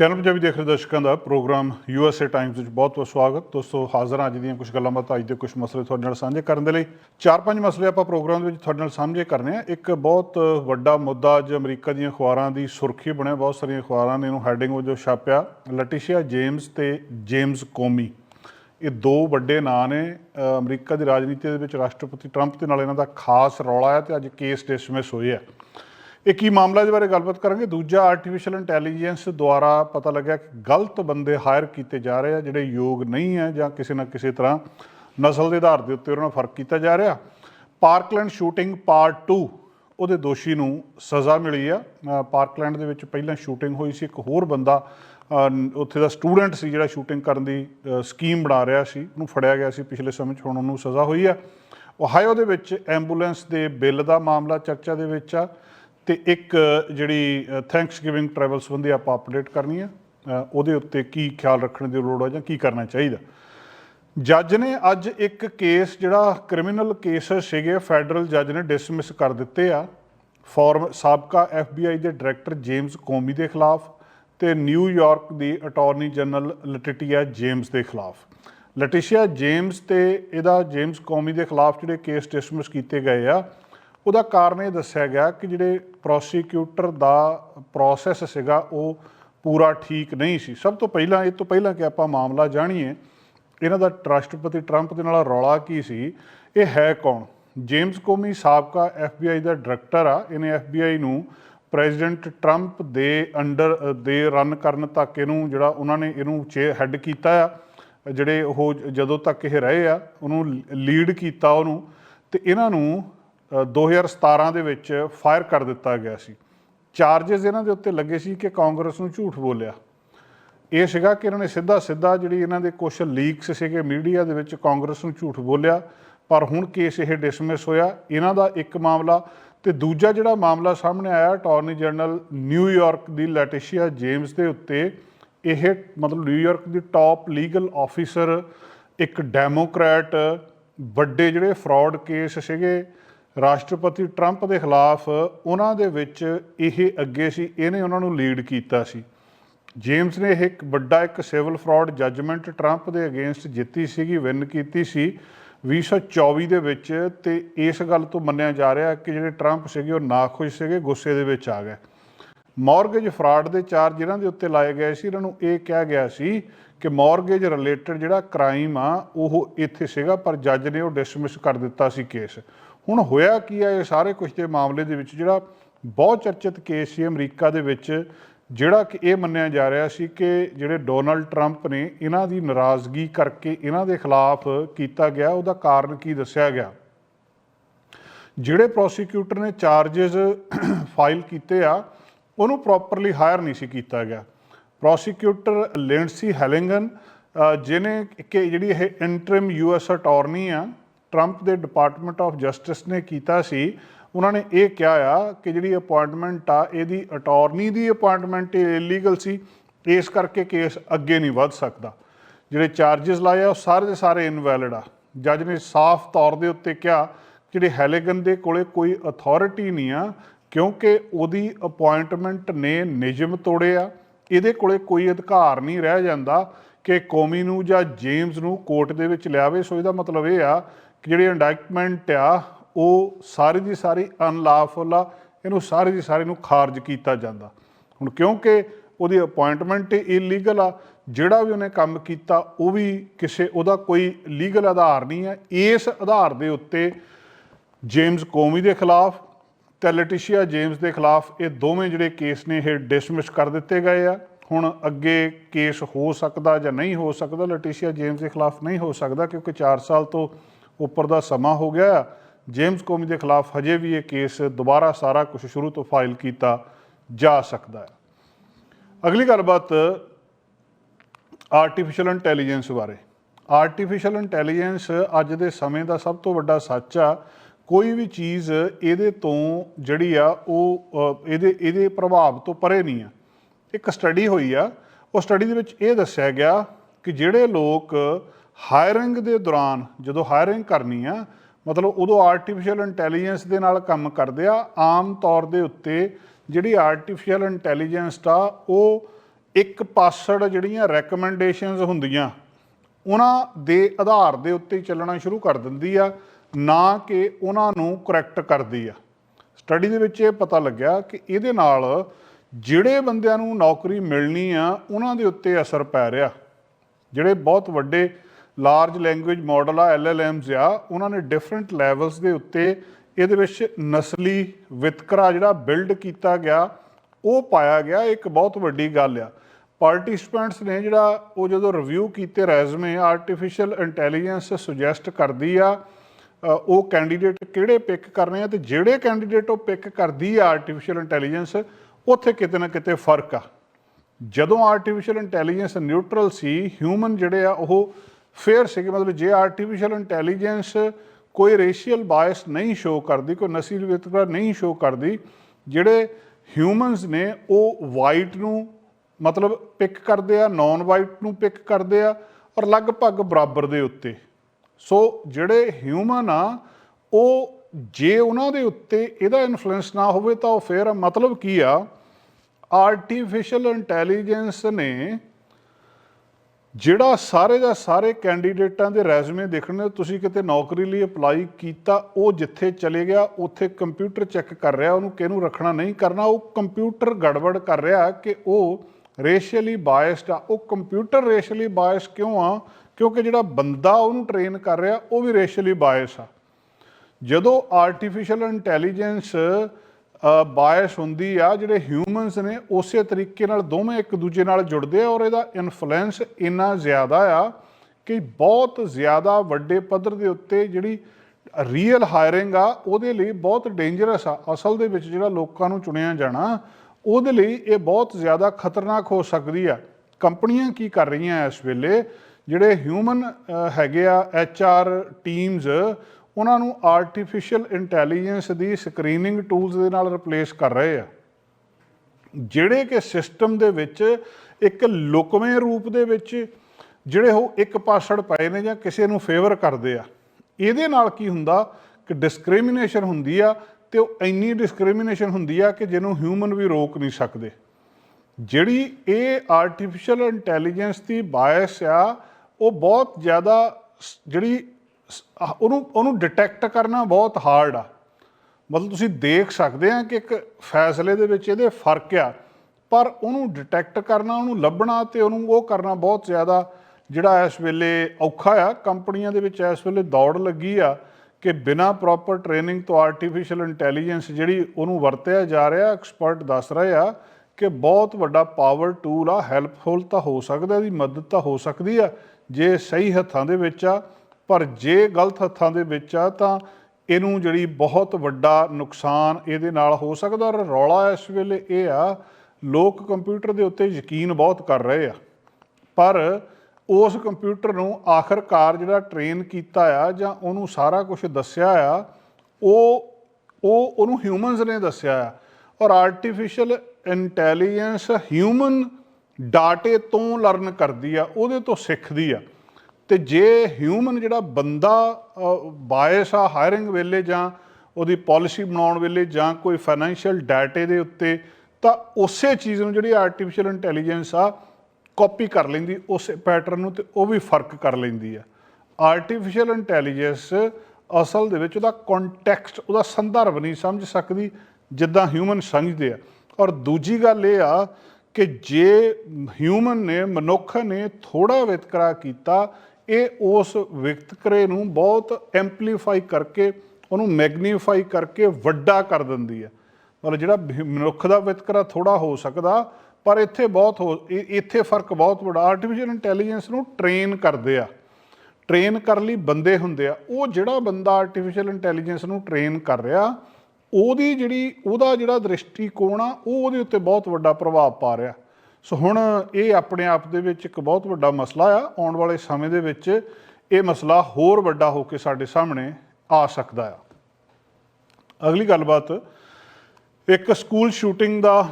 Channel Punjabi ਦੇਖ ਰਹੇ ਦਰਸ਼ਕਾਂ ਦਾ ਪ੍ਰੋਗਰਾਮ ਯੂਐਸਏ ਟਾਈਮਸ ਵਿੱਚ ਬਹੁਤ-ਬਹੁਤ ਸਵਾਗਤ। ਦੋਸਤੋ, ਹਾਜ਼ਰ ਹਾਂ ਅੱਜ ਦੀਆਂ ਕੁਝ ਗੱਲਾਂ ਬਾਤਾਂ, ਅੱਜ ਦੇ ਕੁਝ ਮਸਲੇ ਤੁਹਾਡੇ ਨਾਲ ਸਾਂਝੇ ਕਰਨ ਦੇ ਲਈ। ਚਾਰ ਪੰਜ ਮਸਲੇ ਆਪਾਂ ਪ੍ਰੋਗਰਾਮ ਦੇ ਵਿੱਚ ਤੁਹਾਡੇ ਨਾਲ ਸਾਂਝੇ ਕਰਨੇ ਆ। ਇੱਕ ਬਹੁਤ ਵੱਡਾ ਮੁੱਦਾ ਅੱਜ ਅਮਰੀਕਾ ਦੀਆਂ ਅਖਬਾਰਾਂ ਦੀ ਸੁਰਖੀ ਬਣਿਆ। ਬਹੁਤ ਸਾਰੀਆਂ ਅਖਬਾਰਾਂ ਨੇ ਇਹਨੂੰ ਹੈਡਿੰਗ ਵਜੋਂ ਛਾਪਿਆ। ਲਟੀਸ਼ੀਆ ਜੇਮਸ ਤੇ ਜੇਮਸ ਕੋਮੀ ਇਹ ਦੋ ਵੱਡੇ ਨਾਂ ਨੇ। ਅਮਰੀਕਾ ਦੀ ਰਾਜਨੀਤੀ ਦੇ ਵਿੱਚ ਰਾਸ਼ਟਰਪਤੀ ਟਰੰਪ ਦੇ ਨਾਲ ਇਹਨਾਂ ਦਾ ਖਾਸ ਰੌਲਾ ਹੈ ਤੇ ਅੱਜ ਕੇਸ ਡਿਸਮਿਸ ਹੋਏ ਆ। ਇਹ ਕੀ ਮਾਮਲਾ ਦੇ ਬਾਰੇ ਗੱਲਬਾਤ ਕਰਾਂਗੇ? ਦੂਜਾ ਆਰਟੀਫੀਸ਼ੀਅਲ ਇੰਟੈਲੀਜੈਂਸ ਦੁਆਰਾ ਪਤਾ ਲੱਗਿਆ ਕਿ ਗਲਤ ਬੰਦੇ ਹਾਇਰ ਕੀਤੇ ਜਾ ਰਹੇ ਆ, ਜਿਹੜੇ ਯੋਗ ਨਹੀਂ ਹੈ ਜਾਂ ਕਿਸੇ ਨਾ ਕਿਸੇ ਤਰ੍ਹਾਂ ਨਸਲ ਦੇ ਆਧਾਰ ਦੇ ਉੱਤੇ ਉਹਨਾਂ ਨਾਲ ਫ਼ਰਕ ਕੀਤਾ ਜਾ ਰਿਹਾ। ਪਾਰਕਲੈਂਡ ਸ਼ੂਟਿੰਗ ਪਾਰਟ 2 ਉਹਦੇ ਦੋਸ਼ੀ ਨੂੰ ਸਜ਼ਾ ਮਿਲੀ ਆ। ਪਾਰਕਲੈਂਡ ਦੇ ਵਿੱਚ ਪਹਿਲਾਂ ਸ਼ੂਟਿੰਗ ਹੋਈ ਸੀ, ਇੱਕ ਹੋਰ ਬੰਦਾ ਉੱਥੇ ਦਾ ਸਟੂਡੈਂਟ ਸੀ ਜਿਹੜਾ ਸ਼ੂਟਿੰਗ ਕਰਨ ਦੀ ਸਕੀਮ ਬਣਾ ਰਿਹਾ ਸੀ, ਉਹਨੂੰ ਫੜਿਆ ਗਿਆ ਸੀ, ਪਿਛਲੇ ਸਮੇਂ 'ਚ ਹੁਣ ਉਹਨੂੰ ਸਜ਼ਾ ਹੋਈ ਆ। ਓਹਾਇਓ ਦੇ ਵਿੱਚ ਐਂਬੂਲੈਂਸ ਦੇ ਬਿੱਲ ਦਾ ਮਾਮਲਾ ਚਰਚਾ ਦੇ ਵਿੱਚ ਆ। ਤੇ ਇੱਕ ਜਿਹੜੀ ਥੈਂਕਸ ਗਿਵਿੰਗ ਟਰੈਵਲ ਸੰਬੰਧੀ ਆਪਾਂ ਅਪਡੇਟ ਕਰਨੀ ਆ ਉਹਦੇ ਉੱਤੇ ਕੀ ਖਿਆਲ ਰੱਖਣ ਦੀ ਲੋੜ ਆ ਜਾਂ ਕੀ ਕਰਨਾ ਚਾਹੀਦਾ। ਜੱਜ ਨੇ ਅੱਜ ਇੱਕ ਕੇਸ ਜਿਹੜਾ ਕ੍ਰਿਮੀਨਲ ਕੇਸ ਸੀਗੇ ਫੈਡਰਲ ਜੱਜ ਨੇ ਡਿਸਮਿਸ ਕਰ ਦਿੱਤੇ ਆ। ਫਾਰਮ ਸਾਬਕਾ FBI ਦੇ ਡਾਇਰੈਕਟਰ ਜੇਮਸ ਕੋਮੀ ਦੇ ਖਿਲਾਫ ਤੇ ਨਿਊਯਾਰਕ ਦੀ ਅਟਾਰਨੀ ਜਨਰਲ ਲਟਿਟੀਆ ਜੇਮਸ ਦੇ ਖਿਲਾਫ। ਲਟਿਸ਼ੀਆ ਜੇਮਸ ਤੇ ਇਹਦਾ ਜੇਮਸ ਕੋਮੀ ਦੇ ਖਿਲਾਫ ਜਿਹੜੇ ਕੇਸ ਡਿਸਮਿਸ ਕੀਤੇ ਗਏ ਆ ਉਹਦਾ ਕਾਰਨ ਇਹ ਦੱਸਿਆ ਗਿਆ ਕਿ ਜਿਹੜੇ ਪ੍ਰੋਸੀਕਿਊਟਰ ਦਾ ਪ੍ਰੋਸੈਸ ਸੀਗਾ, ਉਹ ਪੂਰਾ ਠੀਕ ਨਹੀਂ ਸੀ। ਸਭ ਤੋਂ ਪਹਿਲਾਂ, ਇਹ ਤੋਂ ਪਹਿਲਾਂ ਕਿ ਆਪਾਂ ਮਾਮਲਾ ਜਾਣੀਏ, ਇਹਨਾਂ ਦਾ ਰਾਸ਼ਟਰਪਤੀ ਟਰੰਪ ਦੇ ਨਾਲ ਰੌਲਾ ਕੀ ਸੀ? ਇਹ ਹੈ ਕੌਣ? ਜੇਮਸ ਕੋਮੀ ਸਾਬਕਾ FBI ਦਾ ਡਾਇਰੈਕਟਰ ਆ। ਇਹਨੇ FBI ਨੂੰ ਪ੍ਰੈਜ਼ੀਡੈਂਟ ਟਰੰਪ ਦੇ ਅੰਡਰ, ਦੇ ਰਨ ਕਰਨ ਤੱਕ ਇਹਨੂੰ ਜਿਹੜਾ ਉਹਨਾਂ ਨੇ ਇਹਨੂੰ ਹੈੱਡ ਕੀਤਾ ਆ, ਜਿਹੜੇ ਉਹ ਜਦੋਂ ਤੱਕ ਇਹ ਰਹੇ ਆ, ਉਹਨੂੰ ਲੀਡ ਕੀਤਾ ਉਹਨੂੰ। ਤੇ ਇਹਨਾਂ ਨੂੰ 2017 ਦੇ ਵਿੱਚ ਫਾਇਰ ਕਰ ਦਿੱਤਾ ਗਿਆ ਸੀ। ਚਾਰजेस ਇਹਨਾਂ ਦੇ ਉੱਤੇ ਲੱਗੇ ਸੀ ਕਿ ਕਾਂਗਰਸ ਨੂੰ ਝੂਠ ਬੋਲਿਆ। ਇਹ ਸੀਗਾ ਕਿ ਇਹਨਾਂ ਨੇ ਸਿੱਧਾ ਸਿੱਧਾ ਜਿਹੜੀ ਇਹਨਾਂ ਦੇ ਕੁਝ ਲੀਕਸ ਸੀਗੇ ਮੀਡੀਆ ਦੇ ਵਿੱਚ ਕਾਂਗਰਸ ਨੂੰ ਝੂਠ ਬੋਲਿਆ। ਪਰ ਹੁਣ ਕੇਸ ਇਹ ਡਿਸਮਿਸ ਹੋਇਆ। ਇਹਨਾਂ ਦਾ ਇੱਕ ਮਾਮਲਾ ਤੇ ਦੂਜਾ ਜਿਹੜਾ ਮਾਮਲਾ ਸਾਹਮਣੇ ਆਇਆ ਅਟਾਰਨੀ ਜਨਰਲ ਨਿਊਯਾਰਕ ਦੀ ਲੈਟਿਸ਼ੀਆ ਜੇਮਸ ਦੇ ਉੱਤੇ, ਇਹ ਮਤਲਬ ਨਿਊਯਾਰਕ ਦੀ ਟਾਪ ਲੀਗਲ ਆਫੀਸਰ ਇੱਕ ਡੈਮੋਕ੍ਰੈਟ ਵੱਡੇ ਜਿਹੜੇ ਫਰਾਡ ਕੇਸ ਸੀਗੇ ਰਾਸ਼ਟਰਪਤੀ ਟਰੰਪ ਦੇ ਖਿਲਾਫ ਉਹਨਾਂ ਦੇ ਵਿੱਚ ਇਹ ਅੱਗੇ ਸੀ, ਇਹਨੇ ਉਹਨਾਂ ਨੂੰ ਲੀਡ ਕੀਤਾ ਸੀ। ਜੇਮਸ ਨੇ ਇਹ ਇੱਕ ਵੱਡਾ ਇੱਕ ਸਿਵਲ ਫਰਾਡ ਜੱਜਮੈਂਟ ਟਰੰਪ ਦੇ ਅਗੇਂਸਟ ਜਿੱਤੀ ਸੀਗੀ, ਵਿਨ ਕੀਤੀ ਸੀ 2024 ਦੇ ਵਿੱਚ ਤੇ ਇਸ ਗੱਲ ਤੋਂ ਮੰਨਿਆ ਜਾ ਰਿਹਾ ਕਿ ਜਿਹੜੇ ਟਰੰਪ ਸੀਗੇ ਉਹ ਨਾਖੁਸ਼ ਸੀਗੇ, ਗੁੱਸੇ ਦੇ ਵਿੱਚ ਆ ਗਏ। ਮਾਰਗੇਜ ਫਰਾਡ ਦੇ ਚਾਰਜ ਜਿਹਨਾਂ ਦੇ ਉੱਤੇ ਲਾਏ ਗਏ ਸੀ, ਇਹਨਾਂ ਨੂੰ ਇਹ ਕਿਹਾ ਗਿਆ ਸੀ ਕਿ ਮਾਰਗੇਜ ਰਿਲੇਟਡ ਜਿਹੜਾ ਕ੍ਰਾਈਮ ਆ, ਉਹ ਇੱਥੇ ਸੀਗਾ, ਪਰ ਜੱਜ ਨੇ ਉਹ ਡਿਸਮਿਸ ਕਰ ਦਿੱਤਾ ਸੀ ਕੇਸ ਹੁਣ ਹੋਇਆ ਕੀ ਆ ਇਹ ਸਾਰੇ ਕੁਝ ਦੇ ਮਾਮਲੇ ਦੇ ਵਿੱਚ ਜਿਹੜਾ ਬਹੁਤ ਚਰਚਿਤ ਕੇਸ ਸੀ ਅਮਰੀਕਾ ਦੇ ਵਿੱਚ ਜਿਹੜਾ ਕਿ ਇਹ ਮੰਨਿਆ ਜਾ ਰਿਹਾ ਸੀ ਕਿ ਜਿਹੜੇ ਡੋਨਲਡ ਟਰੰਪ ਨੇ ਇਹਨਾਂ ਦੀ ਨਾਰਾਜ਼ਗੀ ਕਰਕੇ ਇਹਨਾਂ ਦੇ ਖਿਲਾਫ ਕੀਤਾ ਗਿਆ ਉਹਦਾ ਕਾਰਨ ਕੀ ਦੱਸਿਆ ਗਿਆ? ਜਿਹੜੇ ਪ੍ਰੋਸੀਕਿਊਟਰ ਨੇ ਚਾਰजेस ਫਾਈਲ ਕੀਤੇ ਆ ਉਹਨੂੰ ਪ੍ਰੋਪਰਲੀ ਹਾਇਰ ਨਹੀਂ ਸੀ ਕੀਤਾ ਗਿਆ। ਪ੍ਰੋਸੀਕਿਊਟਰ ਲਿੰਡਸੀ ਹੈਲਿੰਗਨ ਅ, ਜਿਹਨੇ ਕਿ ਜਿਹੜੀ ਇਹ ਇੰਟਰਮ ਯੂਐਸ ਅਟਾਰਨੀ ਆ ਟਰੰਪ ਦੇ ਡਿਪਾਰਟਮੈਂਟ ਆਫ ਜਸਟਿਸ ਨੇ ਕੀਤਾ ਸੀ, ਉਹਨਾਂ ਨੇ ਇਹ ਕਿਹਾ ਆ ਕਿ ਜਿਹੜੀ ਅਪਾਇੰਟਮੈਂਟ ਆ, ਇਹਦੀ ਅਟਾਰਨੀ ਦੀ ਅਪਾਇੰਟਮੈਂਟ ਇਲੀਗਲ ਸੀ, ਇਸ ਕਰਕੇ ਕੇਸ ਅੱਗੇ ਨਹੀਂ ਵੱਧ ਸਕਦਾ। ਜਿਹੜੇ ਚਾਰजेस ਲਾਏ ਆ, ਉਹ ਸਾਰੇ ਦੇ ਸਾਰੇ ਇਨਵੈਲਿਡ ਆ। ਜੱਜ ਨੇ ਸਾਫ਼ ਤੌਰ ਦੇ ਉੱਤੇ ਕਿਹਾ, ਜਿਹੜੇ ਹੈਲੇਗਨ ਦੇ ਕੋਲੇ ਕੋਈ ਅਥਾਰਟੀ ਨਹੀਂ ਆ, ਕਿਉਂਕਿ ਉਹਦੀ ਅਪਾਇੰਟਮੈਂਟ ਨੇ ਨਿਯਮ ਤੋੜੇ ਆ। ਇਹਦੇ ਕੋਲੇ ਕੋਈ ਅਧਿਕਾਰ ਨਹੀਂ ਰਹਿ ਜਾਂਦਾ ਕਿ ਕੌਮੀ ਨੂੰ ਜਾਂ ਜੇਮਸ ਨੂੰ ਕੋਰਟ ਦੇ ਵਿੱਚ ਲਿਆਵੇ। ਸੋ ਇਹਦਾ ਮਤਲਬ ਇਹ ਆ ਕਿ ਜਿਹੜੀ ਇੰਡਾਇਕਟਮੈਂਟ ਆ, ਉਹ ਸਾਰੀ ਦੀ ਸਾਰੀ ਅਨਲਾਫੁਲ ਆ, ਇਹਨੂੰ ਸਾਰੀ ਦੀ ਸਾਰੀ ਨੂੰ ਖਾਰਜ ਕੀਤਾ ਜਾਂਦਾ। ਹੁਣ ਕਿਉਂਕਿ ਉਹਦੀ ਅਪਾਇੰਟਮੈਂਟ ਇਲੀਗਲ ਆ, ਜਿਹੜਾ ਵੀ ਉਹਨੇ ਕੰਮ ਕੀਤਾ, ਉਹ ਵੀ ਕਿਸੇ, ਉਹਦਾ ਕੋਈ ਲੀਗਲ ਆਧਾਰ ਨਹੀਂ ਆ। ਇਸ ਆਧਾਰ ਦੇ ਉੱਤੇ ਜੇਮਸ ਕੋਮੀ ਦੇ ਖਿਲਾਫ ਤੇ ਲੈਟਿਸ਼ੀਆ ਜੇਮਸ ਦੇ ਖਿਲਾਫ ਇਹ ਦੋਵੇਂ ਜਿਹੜੇ ਕੇਸ ਨੇ, ਇਹ ਡਿਸਮਿਸ ਕਰ ਦਿੱਤੇ ਗਏ ਆ। ਹੁਣ ਅੱਗੇ ਕੇਸ ਹੋ ਸਕਦਾ ਜਾਂ ਨਹੀਂ ਹੋ ਸਕਦਾ ਲੈਟਿਸ਼ੀਆ ਜੇਮਸ ਦੇ ਖਿਲਾਫ ਨਹੀਂ ਹੋ ਸਕਦਾ, ਕਿਉਂਕਿ 4 ਸਾਲ ਤੋਂ ਉੱਪਰ ਦਾ ਸਮਾਂ ਹੋ ਗਿਆ। ਆ। ਜੇਮਸ ਕੋਮੀ ਦੇ ਖਿਲਾਫ ਹਜੇ ਵੀ ਇਹ ਕੇਸ ਦੁਬਾਰਾ ਸਾਰਾ ਕੁਝ ਸ਼ੁਰੂ ਤੋਂ ਫਾਈਲ ਕੀਤਾ ਜਾ ਸਕਦਾ ਹੈ। ਅਗਲੀ ਗੱਲਬਾਤ ਆਰਟੀਫੀਸ਼ੀਅਲ ਇੰਟੈਲੀਜੈਂਸ ਬਾਰੇ। ਆਰਟੀਫੀਸ਼ੀਅਲ ਇੰਟੈਲੀਜੈਂਸ ਅੱਜ ਦੇ ਸਮੇਂ ਦਾ ਸਭ ਤੋਂ ਵੱਡਾ ਸੱਚ ਆ। ਕੋਈ ਵੀ ਚੀਜ਼ ਇਹਦੇ ਤੋਂ ਜਿਹੜੀ ਆ ਉਹ ਇਹਦੇ ਇਹਦੇ ਪ੍ਰਭਾਵ ਤੋਂ ਪਰੇ ਨਹੀਂ ਆ। ਇੱਕ ਸਟੱਡੀ ਹੋਈ ਆ। ਉਹ ਸਟੱਡੀ ਦੇ ਵਿੱਚ ਇਹ ਦੱਸਿਆ ਗਿਆ ਕਿ ਜਿਹੜੇ ਲੋਕ ਹਾਇਰਿੰਗ ਦੇ ਦੌਰਾਨ ਜਦੋਂ ਹਾਇਰਿੰਗ ਕਰਨੀ ਆ, ਮਤਲਬ ਉਦੋਂ ਆਰਟੀਫੀਸ਼ੀਅਲ ਇੰਟੈਲੀਜੈਂਸ ਦੇ ਨਾਲ ਕੰਮ ਕਰਦੇ ਆ, ਆਮ ਤੌਰ ਦੇ ਉੱਤੇ ਜਿਹੜੀ ਆਰਟੀਫੀਸ਼ੀਅਲ ਇੰਟੈਲੀਜੈਂਸ ਆ, ਉਹ ਇੱਕ ਪਾਸੜ ਜਿਹੜੀਆਂ ਰეკਮੈਂਡੇਸ਼ਨਸ ਹੁੰਦੀਆਂ, ਉਹਨਾਂ ਦੇ ਆਧਾਰ ਦੇ ਉੱਤੇ ਚੱਲਣਾ ਸ਼ੁਰੂ ਕਰ ਦਿੰਦੀ ਆ, ਨਾ ਕਿ ਉਹਨਾਂ ਨੂੰ ਕਰੈਕਟ ਕਰਦੀ ਆ। ਸਟੱਡੀ ਦੇ ਵਿੱਚ ਇਹ ਪਤਾ ਲੱਗਿਆ ਕਿ ਇਹਦੇ ਨਾਲ ਜਿਹੜੇ ਬੰਦਿਆਂ ਨੂੰ ਨੌਕਰੀ ਮਿਲਣੀ ਆ, ਉਹਨਾਂ ਦੇ ਉੱਤੇ ਅਸਰ ਪੈ ਰਿਹਾ। ਜਿਹੜੇ ਬਹੁਤ ਵੱਡੇ ਲਾਰਜ ਲੈਂਗੁਏਜ ਮਾਡਲ ਆ ਐਲਐਲਐਮਸ ਆ, ਉਹਨਾਂ ਨੇ ਡਿਫਰੈਂਟ ਲੈਵਲਸ ਦੇ ਉੱਤੇ ਇਹਦੇ ਵਿੱਚ ਨਸਲੀ ਵਿਤਕਰਾ ਜਿਹੜਾ ਬਿਲਡ ਕੀਤਾ ਗਿਆ, ਉਹ ਪਾਇਆ ਗਿਆ ਇੱਕ ਬਹੁਤ ਵੱਡੀ ਗੱਲ ਆ। ਪਾਰਟਿਸਪੈਂਟਸ ਨੇ ਜਿਹੜਾ ਉਹ ਜਦੋਂ ਰਿਵਿਊ ਕੀਤੇ ਰੈਜ਼ਮੇ ਆਰਟੀਫੀਸ਼ੀਅਲ ਇੰਟੈਲੀਜੈਂਸ ਸੁਜੈਸਟ ਕਰਦੀ ਆ ਉਹ ਕੈਂਡੀਡੇਟ ਕਿਹੜੇ ਪਿਕ ਕਰਨੇ ਆ ਤੇ ਜਿਹੜੇ ਕੈਂਡੀਡੇਟ ਉਹ ਪਿਕ ਕਰਦੀ ਆ ਆਰਟੀਫੀਸ਼ੀਅਲ ਇੰਟੈਲੀਜੈਂਸ ਉੱਥੇ ਕਿਤੇ ਨਾ ਕਿਤੇ ਫ਼ਰਕ ਆ। ਜਦੋਂ ਆਰਟੀਫੀਸ਼ੀਅਲ ਇੰਟੈਲੀਜੈਂਸ ਨਿਊਟਰਲ ਸੀ ਹਿਊਮਨ ਜਿਹੜੇ ਆ ਉਹ ਫੇਅਰ ਸੀਗੇ ਮਤਲਬ ਜੇ ਆਰਟੀਫੀਸ਼ੀਅਲ ਇੰਟੈਲੀਜੈਂਸ ਕੋਈ ਰੇਸ਼ੀਅਲ ਬਾਇਸ ਨਹੀਂ ਸ਼ੋ ਕਰਦੀ, ਕੋਈ ਨਸਲ ਵਿਤਕਰਾ ਨਹੀਂ ਸ਼ੋ ਕਰਦੀ, ਜਿਹੜੇ ਹਿਊਮਨਸ ਨੇ ਉਹ ਵਾਈਟ ਨੂੰ ਮਤਲਬ ਪਿਕ ਕਰਦੇ ਆ ਨਾਨ ਵਾਈਟ ਨੂੰ ਪਿਕ ਕਰਦੇ ਆ ਔਰ ਲਗਭਗ ਬਰਾਬਰ ਦੇ ਉੱਤੇ ਸੋ ਜਿਹੜੇ ਹਿਊਮਨ ਆ, ਉਹ ਜੇ ਉਹਨਾਂ ਦੇ ਉੱਤੇ ਇਹਦਾ ਇਨਫਲੂਐਂਸ ਨਾ ਹੋਵੇ ਤਾਂ ਉਹ ਫੇਰ ਆ। ਮਤਲਬ ਕੀ ਆ ਆਰਟੀਫੀਸ਼ੀਅਲ ਇੰਟੈਲੀਜੈਂਸ ਨੇ ਜਿਹੜਾ ਸਾਰੇ ਦਾ ਸਾਰੇ ਕੈਂਡੀਡੇਟਾਂ ਦੇ ਰੈਜ਼ੂਮੇ ਦੇਖਣੇ ਤੁਸੀਂ ਕਿਤੇ ਨੌਕਰੀ ਲਈ ਅਪਲਾਈ ਕੀਤਾ, ਉਹ ਜਿੱਥੇ ਚਲੇ ਗਿਆ, ਉੱਥੇ ਕੰਪਿਊਟਰ ਚੈੱਕ ਕਰ ਰਿਹਾ, ਉਹਨੂੰ ਕਿਹਨੂੰ ਰੱਖਣਾ ਨਹੀਂ ਕਰਨਾ, ਉਹ ਕੰਪਿਊਟਰ ਗੜਬੜ ਕਰ ਰਿਹਾ ਕਿ ਉਹ ਰੇਸ਼ੀਅਲੀ ਬਾਇਸਡ ਆ। ਉਹ ਕੰਪਿਊਟਰ ਰੇਸ਼ੀਅਲੀ ਬਾਇਸ ਕਿਉਂ ਆ? ਕਿਉਂਕਿ ਜਿਹੜਾ ਬੰਦਾ ਉਹਨੂੰ ਟ੍ਰੇਨ ਕਰ ਰਿਹਾ, ਉਹ ਵੀ ਰੇਸ਼ੀਅਲੀ ਬਾਇਸ ਆ। ਜਦੋਂ ਆਰਟੀਫੀਸ਼ੀਅਲ ਇੰਟੈਲੀਜੈਂਸ ਬਾਇਸ ਹੁੰਦੀ ਆ, ਜਿਹੜੇ ਹਿਊਮਨਸ ਨੇ ਉਸੇ ਤਰੀਕੇ ਨਾਲ ਦੋਵੇਂ ਇੱਕ ਦੂਜੇ ਨਾਲ ਜੁੜਦੇ ਆ ਔਰ ਇਹਦਾ ਇਨਫਲੂਐਂਸ ਇੰਨਾ ਜ਼ਿਆਦਾ ਆ ਕਿ ਬਹੁਤ ਜ਼ਿਆਦਾ ਵੱਡੇ ਪੱਧਰ ਦੇ ਉੱਤੇ ਜਿਹੜੀ ਰੀਅਲ ਹਾਇਰਿੰਗ ਆ, ਉਹਦੇ ਲਈ ਬਹੁਤ ਡੇਂਜਰਸ ਆ। ਅਸਲ ਦੇ ਵਿੱਚ ਜਿਹੜਾ ਲੋਕਾਂ ਨੂੰ ਚੁਣਿਆ ਜਾਣਾ, ਉਹਦੇ ਲਈ ਇਹ ਬਹੁਤ ਜ਼ਿਆਦਾ ਖਤਰਨਾਕ ਹੋ ਸਕਦੀ ਆ। ਕੰਪਨੀਆਂ ਕੀ ਕਰ ਰਹੀਆਂ ਇਸ ਵੇਲੇ? ਜਿਹੜੇ ਹਿਊਮਨ ਹੈਗੇ ਆ ਐਚ ਆਰ ਟੀਮਸ ਉਹਨਾਂ ਨੂੰ ਆਰਟੀਫੀਸ਼ੀਅਲ ਇੰਟੈਲੀਜੈਂਸ ਦੀ ਸਕਰੀਨਿੰਗ ਟੂਲਸ ਦੇ ਨਾਲ ਰਿਪਲੇਸ ਕਰ ਰਹੇ ਆ। ਜਿਹੜੇ ਕਿ ਸਿਸਟਮ ਦੇ ਵਿੱਚ ਇੱਕ ਲੁਕਵੇਂ ਰੂਪ ਦੇ ਵਿੱਚ ਜਿਹੜੇ ਉਹ ਇੱਕ ਪਾਸੜ ਪਏ ਨੇ ਜਾਂ ਕਿਸੇ ਨੂੰ ਫੇਵਰ ਕਰਦੇ ਆ। ਇਹਦੇ ਨਾਲ ਕੀ ਹੁੰਦਾ ਕਿ ਡਿਸਕ੍ਰਿਮੀਨੇਸ਼ਨ ਹੁੰਦੀ ਆ ਤੇ ਉਹ ਇੰਨੀ ਡਿਸਕ੍ਰਿਮੀਨੇਸ਼ਨ ਹੁੰਦੀ ਆ ਕਿ ਜਿਹਨੂੰ ਹਿਊਮਨ ਵੀ ਰੋਕ ਨਹੀਂ ਸਕਦੇ। ਜਿਹੜੀ ਇਹ ਆਰਟੀਫੀਸ਼ੀਅਲ ਇੰਟੈਲੀਜੈਂਸ ਦੀ ਬਾਇਸ ਆ, ਉਹ ਬਹੁਤ ਜ਼ਿਆਦਾ ਸ- ਜਿਹੜੀ ਉਹਨੂੰ ਉਹਨੂੰ ਡਿਟੈਕਟ ਕਰਨਾ ਬਹੁਤ ਹਾਰਡ ਆ। ਮਤਲਬ ਤੁਸੀਂ ਦੇਖ ਸਕਦੇ ਆ ਕਿ ਇੱਕ ਫੈਸਲੇ ਦੇ ਵਿੱਚ ਇਹਦੇ ਫ਼ਰਕ ਆ, ਪਰ ਉਹਨੂੰ ਡਿਟੈਕਟ ਕਰਨਾ, ਉਹਨੂੰ ਲੱਭਣਾ ਤੇ ਉਹਨੂੰ ਉਹ ਕਰਨਾ ਬਹੁਤ ਜ਼ਿਆਦਾ ਜਿਹੜਾ ਇਸ ਵੇਲੇ ਔਖਾ ਆ। ਕੰਪਨੀਆਂ ਦੇ ਵਿੱਚ ਇਸ ਵੇਲੇ ਦੌੜ ਲੱਗੀ ਆ ਕਿ ਬਿਨਾ ਪ੍ਰੋਪਰ ਟ੍ਰੇਨਿੰਗ ਤੋਂ ਆਰਟੀਫੀਸ਼ੀਅਲ ਇੰਟੈਲੀਜੈਂਸ ਜਿਹੜੀ ਉਹਨੂੰ ਵਰਤਿਆ ਜਾ ਰਿਹਾ ਐਕਸਪਰਟ ਦੱਸ ਰਹੇ ਆ ਕਿ ਬਹੁਤ ਵੱਡਾ ਪਾਵਰ ਟੂਲ ਆ ਹੈਲਪਫੁਲ ਤਾਂ ਹੋ ਸਕਦਾ, ਇਹਦੀ ਮਦਦ ਤਾਂ ਹੋ ਸਕਦੀ ਆ, ਜੇ ਸਹੀ ਹੱਥਾਂ ਦੇ ਵਿੱਚ ਆ ਪਰ ਜੇ ਗਲਤ ਹੱਥਾਂ ਦੇ ਵਿੱਚ ਆ, ਤਾਂ ਇਹਨੂੰ ਜਿਹੜੀ ਬਹੁਤ ਵੱਡਾ ਨੁਕਸਾਨ ਇਹਦੇ ਨਾਲ ਹੋ ਸਕਦਾ। ਔਰ ਰੌਲਾ ਇਸ ਵੇਲੇ ਇਹ ਆ, ਲੋਕ ਕੰਪਿਊਟਰ ਦੇ ਉੱਤੇ ਯਕੀਨ ਬਹੁਤ ਕਰ ਰਹੇ ਆ। ਪਰ ਉਸ ਕੰਪਿਊਟਰ ਨੂੰ ਆਖਰਕਾਰ ਜਿਹੜਾ ਟ੍ਰੇਨ ਕੀਤਾ ਆ, ਜਾਂ ਉਹਨੂੰ ਸਾਰਾ ਕੁਝ ਦੱਸਿਆ ਆ, ਉਹ ਉਹ, ਉਹਨੂੰ ਹਿਊਮਨਸ ਨੇ ਦੱਸਿਆ ਆ। ਔਰ ਆਰਟੀਫੀਸ਼ੀਅਲ ਇੰਟੈਲੀਜੈਂਸ ਹਿਊਮਨ ਡਾਟੇ ਤੋਂ ਲਰਨ ਕਰਦੀ ਆ, ਉਹਦੇ ਤੋਂ ਸਿੱਖਦੀ ਆ। ਤੇ ਜੇ ਹਿਊਮਨ ਜਿਹੜਾ ਬੰਦਾ ਬਾਇਸ ਆ ਹਾਇਰਿੰਗ ਵੇਲੇ ਜਾਂ ਉਹਦੀ ਪਾਲਿਸੀ ਬਣਾਉਣ ਵੇਲੇ ਜਾਂ ਕੋਈ ਫਾਈਨੈਂਸ਼ੀਅਲ ਡਾਟੇ ਦੇ ਉੱਤੇ, ਤਾਂ ਉਸੇ ਚੀਜ਼ ਨੂੰ ਜਿਹੜੀ ਆਰਟੀਫੀਸ਼ੀਅਲ ਇੰਟੈਲੀਜੈਂਸ ਆ ਕਾਪੀ ਕਰ ਲੈਂਦੀ, ਉਸੇ ਪੈਟਰਨ ਨੂੰ ਤੇ ਉਹ ਵੀ ਫ਼ਰਕ ਕਰ ਲੈਂਦੀ ਆ। ਆਰਟੀਫੀਸ਼ੀਅਲ ਇੰਟੈਲੀਜੈਂਸ ਅਸਲ ਦੇ ਵਿੱਚ ਉਹਦਾ ਕੰਟੈਕਸਟ ਉਹਦਾ ਸੰਦਰਭ ਨਹੀਂ ਸਮਝ ਸਕਦੀ, ਜਿੱਦਾਂ ਹਿਊਮਨ ਸਮਝਦੇ ਆ। ਔਰ ਦੂਜੀ ਗੱਲ ਇਹ ਆ ਕਿ ਜੇ ਹਿਊਮਨ ਨੇ, ਮਨੁੱਖ ਨੇ ਥੋੜਾ ਵਿਤਕਰਾ ਕੀਤਾ ਇਹ ਉਸ ਵਿਤਕਰੇ ਨੂੰ ਬਹੁਤ ਐਮਪਲੀਫਾਈ ਕਰਕੇ, ਉਹਨੂੰ ਮੈਗਨੀਫਾਈ ਕਰਕੇ ਵੱਡਾ ਕਰ ਦਿੰਦੀ ਹੈ। ਮਤਲਬ ਜਿਹੜਾ ਮਨੁੱਖ ਦਾ ਵਿਤਕਰਾ ਥੋੜਾ ਹੋ ਸਕਦਾ, ਪਰ ਇੱਥੇ ਬਹੁਤ ਹੋ, ਇ- ਇੱਥੇ ਫ਼ਰਕ ਬਹੁਤ ਵੱਡਾ। ਆਰਟੀਫੀਸ਼ੀਅਲ ਇੰਟੈਲੀਜੈਂਸ ਨੂੰ ਟ੍ਰੇਨ ਕਰਦੇ ਆ। ਟ੍ਰੇਨ ਕਰਨ ਲਈ ਬੰਦੇ ਹੁੰਦੇ ਆ। ਉਹ ਜਿਹੜਾ ਬੰਦਾ ਆਰਟੀਫੀਸ਼ੀਅਲ ਇੰਟੈਲੀਜੈਂਸ ਨੂੰ ਟ੍ਰੇਨ ਕਰ ਰਿਹਾ, ਉਹਦੀ ਜਿਹੜੀ, ਉਹਦਾ ਜਿਹੜਾ ਦ੍ਰਿਸ਼ਟੀਕੋਣ ਆ, ਉਹ ਉਹਦੇ ਉੱਤੇ ਬਹੁਤ ਵੱਡਾ ਪ੍ਰਭਾਵ ਪਾ ਰਿਹਾ। ਸੋ ਹੁਣ ਇਹ ਆਪਣੇ ਆਪ ਦੇ ਵਿੱਚ ਇੱਕ ਬਹੁਤ ਵੱਡਾ ਮਸਲਾ ਆ। ਆਉਣ ਵਾਲੇ ਸਮੇਂ ਦੇ ਵਿੱਚ ਇਹ ਮਸਲਾ ਹੋਰ ਵੱਡਾ ਹੋ ਕੇ ਸਾਡੇ ਸਾਹਮਣੇ ਆ ਸਕਦਾ ਆ। ਅਗਲੀ ਗੱਲਬਾਤ, ਇੱਕ ਸਕੂਲ ਸ਼ੂਟਿੰਗ ਦਾ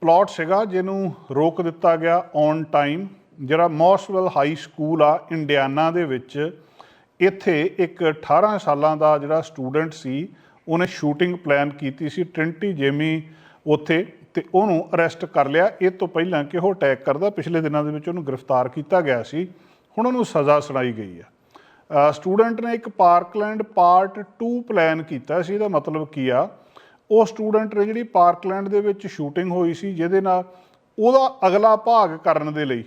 ਪਲਾਟ ਸੀਗਾ, ਜਿਹਨੂੰ ਰੋਕ ਦਿੱਤਾ ਗਿਆ ਔਨ ਟਾਈਮ। ਜਿਹੜਾ ਮੌਸਵੈਲ ਹਾਈ ਸਕੂਲ ਆ ਇੰਡੀਆਨਾ ਦੇ ਵਿੱਚ, ਇੱਥੇ ਇੱਕ 18 ਸਾਲਾਂ ਦਾ ਜਿਹੜਾ ਸਟੂਡੈਂਟ ਸੀ, ਉਹਨੇ ਸ਼ੂਟਿੰਗ ਪਲਾਨ ਕੀਤੀ ਸੀ। ਟ੍ਰਿੰਟੀ ਜੇਮੀ ਉੱਥੇ ਤੇ ਉਹਨੂੰ ਅਰੈਸਟ ਕਰ ਲਿਆ। ਇਹ ਤੋਂ ਪਹਿਲਾਂ ਕਿ ਉਹ ਅਟੈਕ ਕਰਦਾ। ਪਿਛਲੇ ਦਿਨਾਂ ਦੇ ਵਿੱਚ ਉਹਨੂੰ ਗ੍ਰਿਫਤਾਰ ਕੀਤਾ ਗਿਆ ਸੀ। ਹੁਣ ਉਹਨੂੰ ਸਜ਼ਾ ਸੁਣਾਈ ਗਈ ਆ। ਸਟੂਡੈਂਟ ਨੇ ਇੱਕ ਪਾਰਕਲੈਂਡ ਪਾਰਟ 2 ਪਲਾਨ ਕੀਤਾ ਸੀ। ਇਹਦਾ ਮਤਲਬ ਕੀ ਆ? ਉਹ ਸਟੂਡੈਂਟ ਨੇ ਜਿਹੜੀ ਪਾਰਕਲੈਂਡ ਦੇ ਵਿੱਚ ਸ਼ੂਟਿੰਗ ਹੋਈ ਸੀ, ਜਿਹਦੇ ਨਾਲ ਉਹਦਾ ਅਗਲਾ ਭਾਗ ਕਰਨ ਦੇ ਲਈ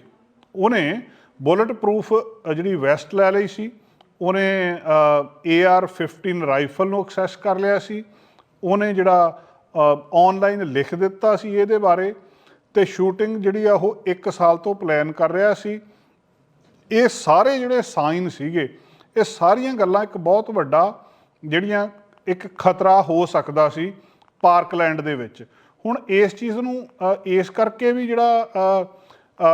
ਉਹਨੇ ਬੁਲਟ ਪ੍ਰੂਫ ਜਿਹੜੀ ਵੈਸਟ ਲੈ ਲਈ ਸੀ। ਉਹਨੇ AR15 ਰਾਈਫਲ ਨੂੰ ਐਕਸੈਸ ਕਰ ਲਿਆ ਸੀ। ਉਹਨੇ ਜਿਹੜਾ ਆਨਲਾਈਨ ਲਿਖ ਦਿੱਤਾ ਸੀ ਇਹਦੇ ਬਾਰੇ ਤੇ ਸ਼ੂਟਿੰਗ ਜਿਹੜੀ ਆ ਉਹ 1 ਸਾਲ ਤੋਂ ਪਲਾਨ ਕਰ ਰਿਹਾ ਸੀ। ਇਹ ਸਾਰੇ ਜਿਹੜੇ ਸਾਈਨ ਸੀਗੇ, ਇਹ ਸਾਰੀਆਂ ਗੱਲਾਂ ਇੱਕ ਬਹੁਤ ਵੱਡਾ ਜਿਹੜੀਆਂ ਇੱਕ ਖਤਰਾ ਹੋ ਸਕਦਾ ਸੀ ਪਾਰਕਲੈਂਡ ਦੇ ਵਿੱਚ। ਹੁਣ ਇਸ ਚੀਜ਼ ਨੂੰ ਇਸ ਕਰਕੇ ਵੀ ਜਿਹੜਾ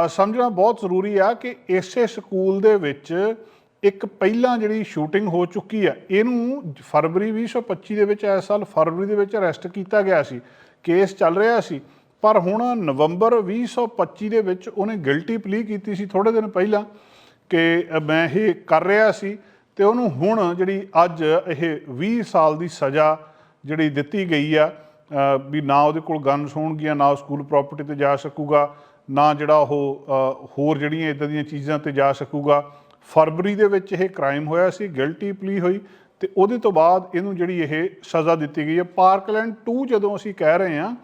ਸਮਝਣਾ ਬਹੁਤ ਜ਼ਰੂਰੀ ਆ ਕਿ ਇਸੇ ਸਕੂਲ ਦੇ ਵਿੱਚ ਇੱਕ ਪਹਿਲਾਂ ਜਿਹੜੀ ਸ਼ੂਟਿੰਗ ਹੋ ਚੁੱਕੀ ਆ, ਇਹਨੂੰ ਫਰਵਰੀ 2025 ਦੇ ਵਿੱਚ, ਇਸ ਸਾਲ ਫਰਵਰੀ ਦੇ ਵਿੱਚ ਅਰੈਸਟ ਕੀਤਾ ਗਿਆ ਸੀ ਕੇਸ ਚੱਲ ਰਿਹਾ ਸੀ, ਪਰ ਹੁਣ ਨਵੰਬਰ 2025 ਦੇ ਵਿੱਚ ਉਹਨੇ ਗਿਲਟੀ ਪਲੀ ਕੀਤੀ ਸੀ ਥੋੜੇ ਦਿਨ ਪਹਿਲਾਂ ਕਿ ਮੈਂ ਇਹ ਕਰ ਰਿਹਾ ਸੀ ਤੇ ਉਹਨੂੰ ਹੁਣ ਜਿਹੜੀ ਅੱਜ ਇਹ 20 ਸਾਲ ਦੀ ਸਜ਼ਾ ਜਿਹੜੀ ਦਿੱਤੀ ਗਈ ਆ ਵੀ ਨਾ ਉਹਦੇ ਕੋਲ ਗਨਸ ਹੋਣਗੀਆਂ, ਨਾ ਉਹ ਸਕੂਲ ਪ੍ਰਾਪਰਟੀ ਤੇ ਜਾ ਸਕੂਗਾ, ਨਾ ਜਿਹੜਾ ਉਹ ਹੋਰ ਜਿਹੜੀਆਂ ਇਦਾਂ ਦੀਆਂ ਚੀਜ਼ਾਂ ਤੇ ਜਾ ਸਕੂਗਾ ਫਰਵਰੀ ਦੇ ਵਿੱਚ ਇਹ ਕ੍ਰਾਈਮ ਹੋਇਆ ਸੀ ਗਿਲਟੀ ਪਲੀ ਹੋਈ ਤੇ ਉਹਦੇ ਤੋਂ ਬਾਅਦ ਇਹਨੂੰ ਜਿਹੜੀ ਇਹ ਸਜ਼ਾ ਦਿੱਤੀ ਗਈ ਹੈ। ਪਾਰਕਲੈਂਡ 2 ਜਦੋਂ ਅਸੀਂ ਕਹਿ ਰਹੇ ਹਾਂ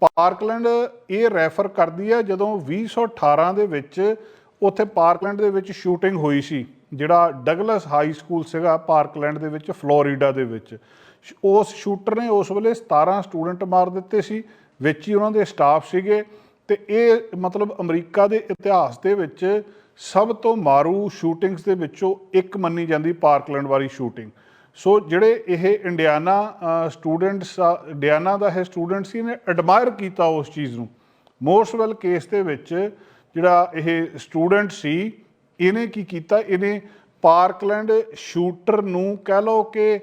ਪਾਰਕਲੈਂਡ ਇਹ ਰੈਫਰ ਕਰਦੀ ਹੈ ਜਦੋਂ 2018 ਦੇ ਵਿੱਚ ਉੱਥੇ ਪਾਰਕਲੈਂਡ ਦੇ ਵਿੱਚ ਸ਼ੂਟਿੰਗ ਹੋਈ ਸੀ, ਜਿਹੜਾ ਡਗਲਸ ਹਾਈ ਸਕੂਲ ਸੀਗਾ ਪਾਰਕਲੈਂਡ ਦੇ ਵਿੱਚ ਫਲੋਰੀਡਾ ਦੇ ਵਿੱਚ। ਸ਼- ਉਸ ਸ਼ੂਟਰ ਨੇ ਉਸ ਵੇਲੇ 17 ਸਟੂਡੈਂਟ ਮਾਰ ਦਿੱਤੇ ਸੀ, ਵਿੱਚ ਹੀ ਉਹਨਾਂ ਦੇ ਸਟਾਫ ਸੀਗੇ ਤੇ ਇਹ ਮਤਲਬ ਅਮਰੀਕਾ ਦੇ ਇਤਿਹਾਸ ਦੇ ਵਿੱਚ ਸਭ ਤੋਂ ਮਾਰੂ ਸ਼ੂਟਿੰਗਸ ਦੇ ਵਿੱਚੋਂ ਇੱਕ ਮੰਨੀ ਜਾਂਦੀ ਪਾਰਕਲੈਂਡ ਵਾਲੀ ਸ਼ੂਟਿੰਗ। ਸੋ ਜਿਹੜੇ ਇਹ ਇੰਡੀਆਨਾ ਸਟੂਡੈਂਟਸ ਇੰਡੀਆਨਾ ਦਾ ਇਹ ਸਟੂਡੈਂਟ ਸੀ ਨੇ ਐਡਮਾਇਰ ਕੀਤਾ ਉਸ ਚੀਜ਼ ਨੂੰ। ਮੋਸਟਵੈਲ ਕੇਸ ਦੇ ਵਿੱਚ ਜਿਹੜਾ ਇਹ ਸਟੂਡੈਂਟ ਸੀ, ਇਹਨੇ ਕੀ ਕੀਤਾ? ਇਹਨੇ ਪਾਰਕਲੈਂਡ ਸ਼ੂਟਰ ਨੂੰ ਕਹਿ ਲਓ ਕਿ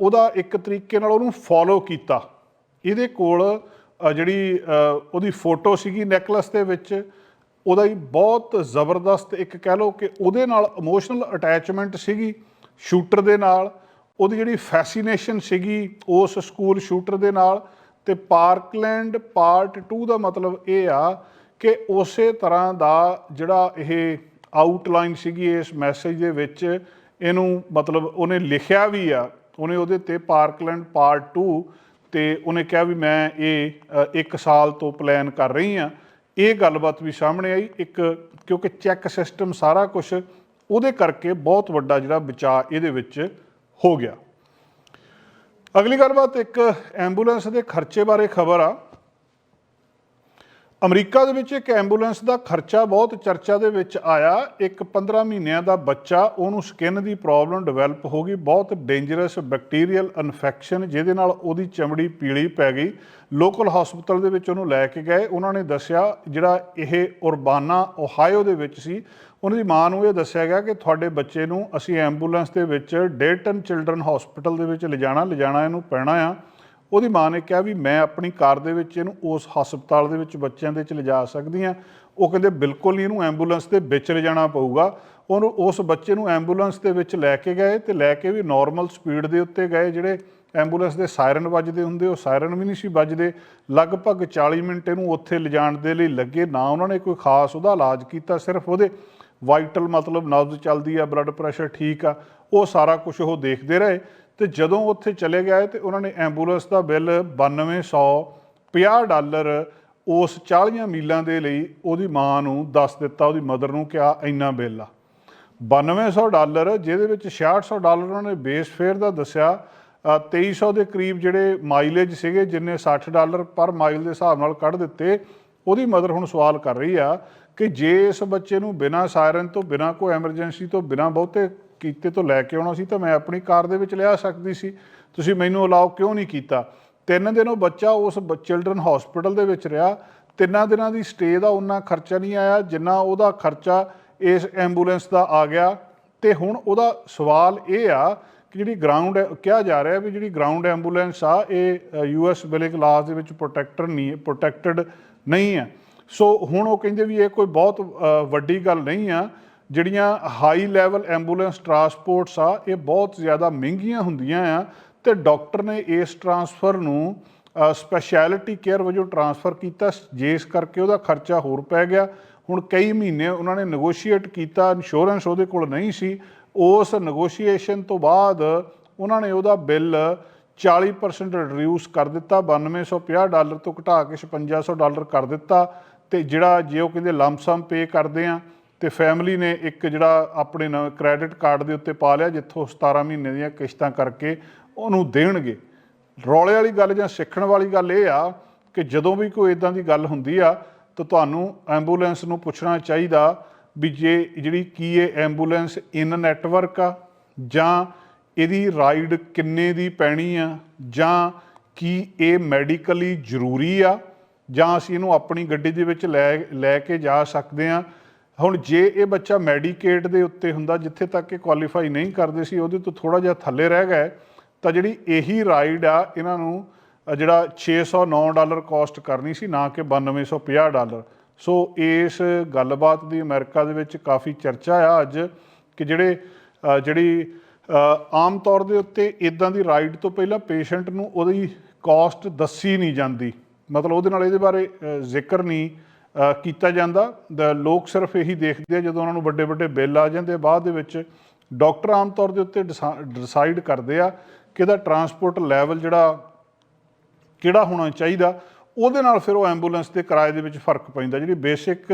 ਉਹਦਾ ਇੱਕ ਤਰੀਕੇ ਨਾਲ ਉਹਨੂੰ ਫੋਲੋ ਕੀਤਾ। ਇਹਦੇ ਕੋਲ ਜਿਹੜੀ ਉਹਦੀ ਫੋਟੋ ਸੀਗੀ ਨੈਕਲਸ ਦੇ ਵਿੱਚ ਉਹਦਾ ਹੀ ਬਹੁਤ ਜ਼ਬਰਦਸਤ ਇੱਕ ਕਹਿ ਲਓ ਕਿ ਉਹਦੇ ਨਾਲ ਇਮੋਸ਼ਨਲ ਅਟੈਚਮੈਂਟ ਸੀਗੀ ਸ਼ੂਟਰ ਦੇ ਨਾਲ ਉਹਦੀ ਜਿਹੜੀ ਫੈਸੀਨੇਸ਼ਨ ਸੀਗੀ ਉਸ ਸਕੂਲ ਸ਼ੂਟਰ ਦੇ ਨਾਲ ਤੇ ਪਾਰਕਲੈਂਡ ਪਾਰਟ 2 ਦਾ ਮਤਲਬ ਇਹ ਆ ਕਿ ਉਸੇ ਤਰ੍ਹਾਂ ਦਾ ਜਿਹੜਾ ਇਹ ਆਊਟਲਾਈਨ ਸੀਗੀ ਇਸ ਮੈਸੇਜ ਦੇ ਵਿੱਚ ਇਹਨੂੰ ਮਤਲਬ ਉਹਨੇ ਲਿਖਿਆ ਵੀ ਆ ਉਹਨੇ ਉਹਦੇ ਤੇ ਪਾਰਕਲੈਂਡ ਪਾਰਟ 2 ਤੇ ਉਹਨੇ ਕਿਹਾ ਵੀ ਮੈਂ ਇਹ ਅ, ਇੱਕ ਸਾਲ ਤੋਂ ਪਲਾਨ ਕਰ ਰਹੀ ਆ। ਇਹ ਗੱਲਬਾਤ ਵੀ ਸਾਹਮਣੇ ਆਈ। ਇੱਕ, ਕਿਉਂਕਿ ਚੈੱਕ ਸਿਸਟਮ ਸਾਰਾ ਕੁਝ ਉਹਦੇ ਕਰਕੇ ਬਹੁਤ ਵੱਡਾ ਜਿਹੜਾ ਬਚਾਅ ਇਹਦੇ ਵਿੱਚ ਹੋ ਗਿਆ। ਅਗਲੀ ਗੱਲਬਾਤ ਇੱਕ ਐਂਬੂਲੈਂਸ ਦੇ ਖਰਚੇ ਬਾਰੇ ਖਬਰ ਆ। ਅਮਰੀਕਾ ਦੇ ਵਿੱਚ ਇੱਕ ਐਂਬੂਲੈਂਸ ਦਾ ਖਰਚਾ ਬਹੁਤ ਚਰਚਾ ਦੇ ਵਿੱਚ ਆਇਆ। ਇੱਕ 15 ਮਹੀਨਿਆਂ ਦਾ ਬੱਚਾ, ਉਹਨੂੰ ਸਕਿਨ ਦੀ ਪ੍ਰੋਬਲਮ ਡਿਵੈਲਪ ਹੋ ਗਈ। ਬਹੁਤ ਡੇਂਜਰਸ ਬੈਕਟੀਰੀਅਲ ਇਨਫੈਕਸ਼ਨ, ਜਿਹਦੇ ਨਾਲ ਉਹਦੀ ਚਮੜੀ ਪੀਲੀ ਪੈ ਗਈ। ਲੋਕਲ ਹਸਪਤਾਲ ਦੇ ਵਿੱਚ ਉਹਨੂੰ ਲੈ ਕੇ ਗਏ। ਉਹਨਾਂ ਨੇ ਦੱਸਿਆ, ਜਿਹੜਾ ਇਹ ਉਰਬਾਨਾ ਓਹਾਇਓ ਦੇ ਵਿੱਚ ਸੀ, ਉਹਨਾਂ ਦੀ ਮਾਂ ਨੂੰ ਇਹ ਦੱਸਿਆ ਗਿਆ ਕਿ ਤੁਹਾਡੇ ਬੱਚੇ ਨੂੰ ਅਸੀਂ ਐਂਬੂਲੈਂਸ ਦੇ ਵਿੱਚ ਡੇਟਨ ਚਿਲਡਰਨ ਹਸਪੀਟਲ ਦੇ ਵਿੱਚ ਲਿਜਾਣਾ ਲਿਜਾਣਾ ਇਹਨੂੰ ਪੈਣਾ ਆ। ਉਹਦੀ ਮਾਂ ਨੇ ਕਿਹਾ ਵੀ ਮੈਂ ਆਪਣੀ ਕਾਰ ਦੇ ਵਿੱਚ ਇਹਨੂੰ ਉਸ ਹਸਪਤਾਲ ਦੇ ਵਿੱਚ ਬੱਚਿਆਂ ਦੇ ਚ ਲਿਜਾ ਸਕਦੀ ਆ ਉਹ ਕਹਿੰਦੇ ਬਿਲਕੁਲ ਨਹੀਂ ਇਹਨੂੰ ਐਂਬੂਲੈਂਸ ਦੇ ਵਿੱਚ ਲਿਜਾਣਾ ਪਊਗਾ। ਉਹਨੂੰ ਉਸ ਬੱਚੇ ਨੂੰ ਐਂਬੂਲੈਂਸ ਦੇ ਵਿੱਚ ਲੈ ਕੇ ਗਏ ਤੇ ਲੈ ਕੇ ਵੀ ਨਾਰਮਲ ਸਪੀਡ ਦੇ ਉੱਤੇ ਗਏ। ਜਿਹੜੇ ਐਂਬੂਲੈਂਸ ਦੇ ਸਾਇਰਨ ਵੱਜਦੇ ਹੁੰਦੇ, ਉਹ ਸਾਇਰਨ ਵੀ ਨਹੀਂ ਸੀ ਵੱਜਦੇ। ਲਗਭਗ 40 ਮਿੰਟ ਇਹਨੂੰ ਉੱਥੇ ਲਿਜਾਣ ਦੇ ਲਈ ਲੱਗੇ। ਨਾ ਉਹਨਾਂ ਨੇ ਕੋਈ ਖਾਸ ਉਹਦਾ ਇਲਾਜ ਕੀਤਾ, ਸਿਰਫ ਉਹਦੇ ਵਾਈਟਲ ਮਤਲਬ ਨਬਜ਼ ਚੱਲਦੀ ਆ ਬਲੱਡ ਪ੍ਰੈਸ਼ਰ ਠੀਕ ਆ। ਉਹ ਸਾਰਾ ਕੁਝ ਉਹ ਦੇਖਦੇ ਰਹੇ। ਤੇ ਜਦੋਂ ਉੱਥੇ ਚਲੇ ਗਏ ਤੇ ਉਹਨਾਂ ਨੇ ਐਂਬੂਲੈਂਸ ਦਾ ਬਿੱਲ 9250 ਡਾਲਰ ਉਸ 40 ਮੀਲਾਂ ਦੇ ਲਈ ਉਹਦੀ ਮਾਂ ਨੂੰ ਦੱਸ ਦਿੱਤਾ ਉਹਦੀ ਮਦਰ ਨੂੰ ਕਿ ਆ ਇੰਨਾ ਬਿੱਲ ਆ। 9200 ਡਾਲਰ ਜਿਹਦੇ ਵਿੱਚ 6600 ਡਾਲਰ ਉਹਨਾਂ ਨੇ ਬੇਸ ਫੇਅਰ ਦਾ ਦੱਸਿਆ ਅ, 2300 ਦੇ ਕਰੀਬ ਜਿਹੜੇ ਮਾਈਲੇਜ ਸੀਗੇ ਜਿੰਨੇ 60 ਡਾਲਰ ਪਰ ਮਾਈਲ ਦੇ ਹਿਸਾਬ ਨਾਲ ਕੱਢ ਦਿੱਤੇ ਉਹਦੀ ਮਦਰ ਹੁਣ ਸਵਾਲ ਕਰ ਰਹੀ ਆ ਕਿ ਜੇ ਇਸ ਬੱਚੇ ਨੂੰ ਬਿਨਾਂ ਸਾਇਰਨ ਤੋਂ ਬਿਨਾਂ ਕੋਈ ਐਮਰਜੈਂਸੀ ਤੋਂ ਬਿਨਾਂ ਬਹੁਤੇ ਕੀਤੇ ਤੋਂ ਲੈ ਕੇ ਆਉਣਾ ਸੀ ਤਾਂ ਮੈਂ ਆਪਣੀ ਕਾਰ ਦੇ ਵਿੱਚ ਲਿਆ ਸਕਦੀ ਸੀ। ਤੁਸੀਂ ਮੈਨੂੰ ਅਲਾਉ ਕਿਉਂ ਨਹੀਂ ਕੀਤਾ? ਤਿੰਨ ਦਿਨ ਉਹ ਬੱਚਾ ਉਸ ਚਿਲਡਰਨ ਹਸਪੀਟਲ ਦੇ ਵਿੱਚ ਰਿਹਾ। ਤਿੰਨਾਂ ਦਿਨਾਂ ਦੀ ਸਟੇ ਦਾ ਉਹਨਾਂ ਖਰਚਾ ਨਹੀਂ ਆਇਆ, ਜਿੰਨਾ ਉਹਦਾ ਖਰਚਾ ਇਸ ਐਂਬੂਲੈਂਸ ਦਾ ਆ ਗਿਆ। ਤੇ ਹੁਣ ਉਹਦਾ ਸਵਾਲ ਇਹ ਆ ਕਿ ਜਿਹੜੀ ਗਰਾਊਂਡ ਕਿਹਾ ਜਾ ਰਿਹਾ ਵੀ ਜਿਹੜੀ ਗਰਾਊਂਡ ਐਂਬੂਲੈਂਸ ਆ, ਇਹ ਯੂਐਸ ਬਿਲਿੰਗ ਲਾਜ਼ ਦੇ ਵਿੱਚ ਪ੍ਰੋਟੈਕਟਰ ਨਹੀਂ ਪ੍ਰੋਟੈਕਟਡ ਨਹੀਂ ਹੈ। ਸੋ ਹੁਣ ਉਹ ਕਹਿੰਦੇ ਵੀ ਇਹ ਕੋਈ ਬਹੁਤ ਵੱਡੀ ਗੱਲ ਨਹੀਂ ਆ। ਜਿਹੜੀਆਂ ਹਾਈ ਲੈਵਲ ਐਂਬੂਲੈਂਸ ਟਰਾਂਸਪੋਰਟਸ ਆ, ਇਹ ਬਹੁਤ ਜ਼ਿਆਦਾ ਮਹਿੰਗੀਆਂ ਹੁੰਦੀਆਂ ਆ ਤੇ ਡਾਕਟਰ ਨੇ ਇਸ ਟਰਾਂਸਫਰ ਨੂੰ ਸਪੈਸ਼ਲਿਟੀ ਕੇਅਰ ਵਜੋਂ ਟਰਾਂਸਫਰ ਕੀਤਾ। ਜਿਸ ਕਰਕੇ ਉਹਦਾ ਖਰਚਾ ਹੋਰ ਪੈ ਗਿਆ, ਹੁਣ ਕਈ ਮਹੀਨੇ ਉਹਨਾਂ ਨੇ ਨੈਗੋਸ਼ੀਏਟ ਕੀਤਾ ਇੰਸ਼ੋਰੈਂਸ ਉਹਦੇ ਕੋਲ ਨਹੀਂ ਸੀ, ਉਸ ਨੈਗੋਸ਼ੀਏਸ਼ਨ ਤੋਂ ਬਾਅਦ ਉਹਨਾਂ ਨੇ ਉਹਦਾ ਬਿੱਲ 40% ਰਿਡਿਊਸ ਕਰ ਦਿੱਤਾ 9250 ਡਾਲਰ ਤੋਂ ਘਟਾ ਕੇ 5600 ਡਾਲਰ ਕਰ ਦਿੱਤਾ। ਤੇ ਜਿਹੜਾ ਜੇ ਉਹ ਕਹਿੰਦੇ ਲੰਮਸਮ ਪੇ ਕਰਦੇ ਆ ਤੇ ਫੈਮਿਲੀ ਨੇ ਇੱਕ ਜਿਹੜਾ ਆਪਣੇ ਨਵੇਂ ਕ੍ਰੈਡਿਟ ਕਾਰਡ ਦੇ ਉੱਤੇ ਪਾ ਲਿਆ, ਜਿੱਥੋਂ 17 ਮਹੀਨੇ ਦੀਆਂ ਕਿਸ਼ਤਾਂ ਕਰਕੇ ਉਹਨੂੰ ਦੇਣਗੇ। ਰੌਲੇ ਵਾਲੀ ਗੱਲ ਜਾਂ ਸਿੱਖਣ ਵਾਲੀ ਗੱਲ ਇਹ ਆ ਕਿ ਜਦੋਂ ਵੀ ਕੋਈ ਇਦਾਂ ਦੀ ਗੱਲ ਹੁੰਦੀ ਆ, ਤਾਂ ਤੁਹਾਨੂੰ ਐਂਬੂਲੈਂਸ ਨੂੰ ਪੁੱਛਣਾ ਚਾਹੀਦਾ ਵੀ ਜੇ ਜਿਹੜੀ ਕੀ ਇਹ ਐਂਬੂਲੈਂਸ ਇਨ ਨੈਟਵਰਕ ਆ, ਜਾਂ ਇਹਦੀ ਰਾਈਡ ਕਿੰਨੇ ਦੀ ਪੈਣੀ ਆ, ਜਾਂ ਕੀ ਇਹ ਮੈਡੀਕਲੀ ਜ਼ਰੂਰੀ ਆ, ਜਾਂ ਅਸੀਂ ਇਹਨੂੰ ਆਪਣੀ ਗੱਡੀ ਦੇ ਵਿੱਚ ਲੈ ਲੈ ਕੇ ਜਾ ਸਕਦੇ ਆ ਹੁਣ ਜੇ ਇਹ ਬੱਚਾ ਮੈਡੀਕੇਟ ਦੇ ਉੱਤੇ ਹੁੰਦਾ ਜਿੱਥੇ ਤੱਕ ਇਹ ਕੁਆਲੀਫਾਈ ਨਹੀਂ ਕਰਦੇ ਸੀ ਉਹਦੇ ਤੋਂ ਥੋੜਾ ਜਿਹਾ ਥੱਲੇ ਰਹਿ ਗਏ ਤਾਂ ਜਿਹੜੀ ਇਹੀ ਰਾਈਡ ਆ ਇਹਨਾਂ ਨੂੰ ਅ, ਜਿਹੜਾ 609 ਡਾਲਰ ਕਾਸਟ ਕਰਨੀ ਸੀ ਨਾ ਕਿ 9250 ਡਾਲਰ। ਸੋ ਇਸ ਗੱਲਬਾਤ ਦੀ ਅਮਰੀਕਾ ਦੇ ਵਿੱਚ ਕਾਫੀ ਚਰਚਾ ਆ ਅੱਜ ਕਿ ਜਿਹੜੇ ਜਿਹੜੀ ਆਮ ਤੌਰ ਦੇ ਉੱਤੇ ਇਦਾਂ ਦੀ ਰਾਈਡ ਤੋਂ ਪਹਿਲਾਂ ਪੇਸ਼ੈਂਟ ਨੂੰ ਉਹਦੀ ਕਾਸਟ ਦੱਸੀ ਨਹੀਂ ਜਾਂਦੀ। ਮਤਲਬ ਉਹਦੇ ਨਾਲ ਇਹਦੇ ਬਾਰੇ ਜ਼ਿਕਰ ਨਹੀਂ ਕੀਤਾ ਜਾਂਦਾ। ਦ ਲੋਕ ਸਿਰਫ ਇਹੀ ਦੇਖਦੇ ਆ ਜਦੋਂ ਉਹਨਾਂ ਨੂੰ ਵੱਡੇ ਵੱਡੇ ਬਿੱਲ ਆ ਜਾਂਦੇ ਆ, ਬਾਅਦ ਦੇ ਵਿੱਚ ਡਾਕਟਰ ਆਮ ਤੌਰ ਦੇ ਉੱਤੇ ਡਿਸਾਈਡ ਕਰਦੇ ਆ ਕਿ ਇਹਦਾ ਟਰਾਂਸਪੋਰਟ ਲੈਵਲ ਜਿਹੜਾ ਕਿਹੜਾ ਹੋਣਾ ਚਾਹੀਦਾ। ਉਹਦੇ ਨਾਲ ਫਿਰ ਉਹ ਐਂਬੂਲੈਂਸ ਦੇ ਕਿਰਾਏ ਦੇ ਵਿੱਚ ਫ਼ਰਕ ਪੈਂਦਾ। ਜਿਹੜੀ ਬੇਸਿਕ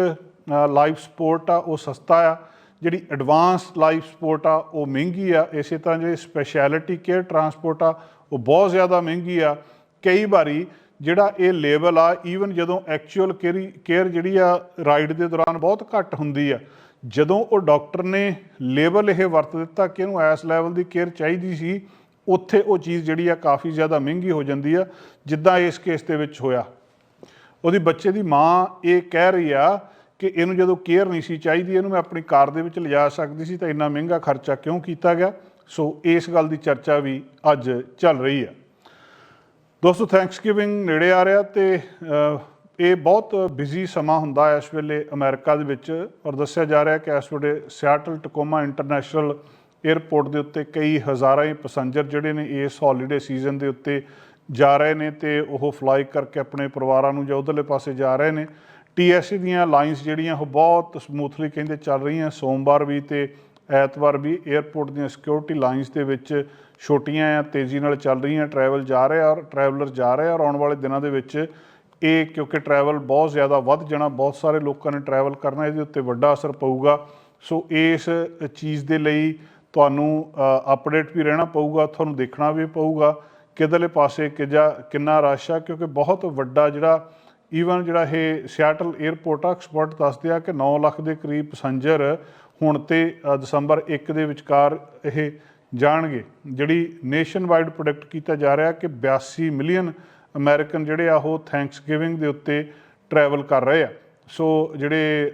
ਲਾਈਫ ਸਪੋਰਟ ਆ ਉਹ ਸਸਤਾ ਆ। ਜਿਹੜੀ ਐਡਵਾਂਸ ਲਾਈਫ ਸਪੋਰਟ ਆ ਉਹ ਮਹਿੰਗੀ ਆ। ਇਸੇ ਤਰ੍ਹਾਂ ਜਿਹੜੀ ਸਪੈਸ਼ਲਿਟੀ ਕੇਅਰ ਟਰਾਂਸਪੋਰਟ ਆ ਉਹ ਬਹੁਤ ਜ਼ਿਆਦਾ ਮਹਿੰਗੀ ਆ। ਕਈ ਵਾਰੀ ਜਿਹੜਾ ਇਹ ਲੈਵਲ ਆ ਈਵਨ ਜਦੋਂ ਐਕਚੁਅਲ ਕੇਅਰ ਜਿਹੜੀ ਆ ਰਾਈਡ ਦੇ ਦੌਰਾਨ ਬਹੁਤ ਘੱਟ ਹੁੰਦੀ ਆ, ਜਦੋਂ ਉਹ ਡਾਕਟਰ ਨੇ ਲੈਵਲ ਇਹ ਵਰਤ ਦਿੱਤਾ ਕਿ ਇਹਨੂੰ ਇਸ ਲੈਵਲ ਦੀ ਕੇਅਰ ਚਾਹੀਦੀ ਸੀ, ਉੱਥੇ ਉਹ ਚੀਜ਼ ਜਿਹੜੀ ਆ ਕਾਫੀ ਜ਼ਿਆਦਾ ਮਹਿੰਗੀ ਹੋ ਜਾਂਦੀ ਆ, ਜਿੱਦਾਂ ਇਸ ਕੇਸ ਦੇ ਵਿੱਚ ਹੋਇਆ। ਉਹਦੀ ਬੱਚੇ ਦੀ ਮਾਂ ਇਹ ਕਹਿ ਰਹੀ ਆ ਕਿ ਇਹਨੂੰ ਜਦੋਂ ਕੇਅਰ ਨਹੀਂ ਸੀ ਚਾਹੀਦੀ, ਇਹਨੂੰ ਮੈਂ ਆਪਣੀ ਕਾਰ ਦੇ ਵਿੱਚ ਲਿਜਾ ਸਕਦੀ ਸੀ, ਤਾਂ ਇੰਨਾ ਮਹਿੰਗਾ ਖਰਚਾ ਕਿਉਂ ਕੀਤਾ ਗਿਆ? ਸੋ ਇਸ ਗੱਲ ਦੀ ਚਰਚਾ ਵੀ ਅੱਜ ਚੱਲ ਰਹੀ ਆ। ਦੋਸਤੋ ਥੈਂਕਸਗਿਵਿੰਗ ਨੇੜੇ ਆ ਰਿਹਾ ਤੇ ਇਹ ਬਹੁਤ ਬਿਜ਼ੀ ਸਮਾਂ ਹੁੰਦਾ ਹੈ ਇਸ ਵੇਲੇ ਅਮਰੀਕਾ ਦੇ ਵਿੱਚ ਔਰ ਦੱਸਿਆ ਜਾ ਰਿਹਾ ਕਿ ਇਸ ਵੇਲੇ ਸਿਆਟਲ ਟਕੋਮਾ ਇੰਟਰਨੈਸ਼ਨਲ 에ਅਰਪੋਰਟ ਦੇ ਉੱਤੇ ਕਈ ਹਜ਼ਾਰਾਂ ਹੀ ਪੈਸੇਂਜਰ ਜਿਹੜੇ ਨੇ ਇਸ ਹੌਲੀਡੇ ਸੀਜ਼ਨ ਦੇ ਉੱਤੇ ਜਾ ਰਹੇ ਨੇ ਤੇ ਉਹ ਫਲਾਈ ਕਰਕੇ ਆਪਣੇ ਪਰਿਵਾਰਾਂ ਨੂੰ ਜਾਂ ਉਧਰਲੇ ਪਾਸੇ ਜਾ ਰਹੇ ਨੇ। ਟੀਐਸਸੀ ਦੀਆਂ ਲਾਈਨਸ ਜਿਹੜੀਆਂ ਉਹ ਬਹੁਤ ਸਮੂਥਲੀ ਕਹਿੰਦੇ ਚੱਲ ਰਹੀਆਂ, ਸੋਮਵਾਰ ਵੀ ਤੇ ਐਤਵਾਰ ਵੀ 에ਅਰਪੋਰਟ ਦੀਆਂ ਸਿਕਿਉਰਿਟੀ ਲਾਈਨਸ ਦੇ ਵਿੱਚ ਛੋਟੀਆਂ ਆ ਤੇਜ਼ੀ ਨਾਲ ਚੱਲ ਰਹੀਆਂ ਟਰੈਵਲ ਜਾ ਰਿਹਾ ਔਰ ਟਰੈਵਲਰ ਜਾ ਰਹੇ ਔਰ ਆਉਣ ਵਾਲੇ ਦਿਨਾਂ ਦੇ ਵਿੱਚ ਇਹ ਕਿਉਂਕਿ ਟਰੈਵਲ ਬਹੁਤ ਜ਼ਿਆਦਾ ਵੱਧ ਜਾਣਾ, ਬਹੁਤ ਸਾਰੇ ਲੋਕਾਂ ਨੇ ਟਰੈਵਲ ਕਰਨਾ, ਇਹਦੇ ਉੱਤੇ ਵੱਡਾ ਅਸਰ ਪਊਗਾ। ਸੋ ਇਸ ਚੀਜ਼ ਦੇ ਲਈ ਤੁਹਾਨੂੰ ਅਪਡੇਟ ਵੀ ਰਹਿਣਾ ਪਊਗਾ, ਤੁਹਾਨੂੰ ਦੇਖਣਾ ਵੀ ਪਊਗਾ ਕਿਧਰਲੇ ਪਾਸੇ ਕਿਜਾ, ਕਿੰਨਾ ਰਸ਼ ਆ, ਕਿਉਂਕਿ ਬਹੁਤ ਵੱਡਾ ਜਿਹੜਾ ਈਵਨ ਜਿਹੜਾ ਇਹ ਸਿਆਟਲ 에ਅਰਪੋਰਟ ਆ ਐਕਸਪਰਟ ਦੱਸਦੇ ਆ ਕਿ 9 ਲੱਖ ਦੇ ਕਰੀਬ ਪੈਸੇਂਜਰ ਹੁਣ ਤੇ ਦਸੰਬਰ 1 ਦੇ ਵਿਚਕਾਰ ਇਹ ਜਾਣਗੇ। ਜਿਹੜੀ ਨੇਸ਼ਨ ਵਾਈਡ ਪ੍ਰੋਡਕਟ ਕੀਤਾ ਜਾ ਰਿਹਾ ਕਿ 82 ਮਿਲੀਅਨ ਅਮਰੀਕਨ ਜਿਹੜੇ ਆ, ਉਹ ਥੈਂਕਸਗਿਵਿੰਗ ਦੇ ਉੱਤੇ ਟਰੈਵਲ ਕਰ ਰਹੇ ਆ। ਸੋ ਜਿਹੜੇ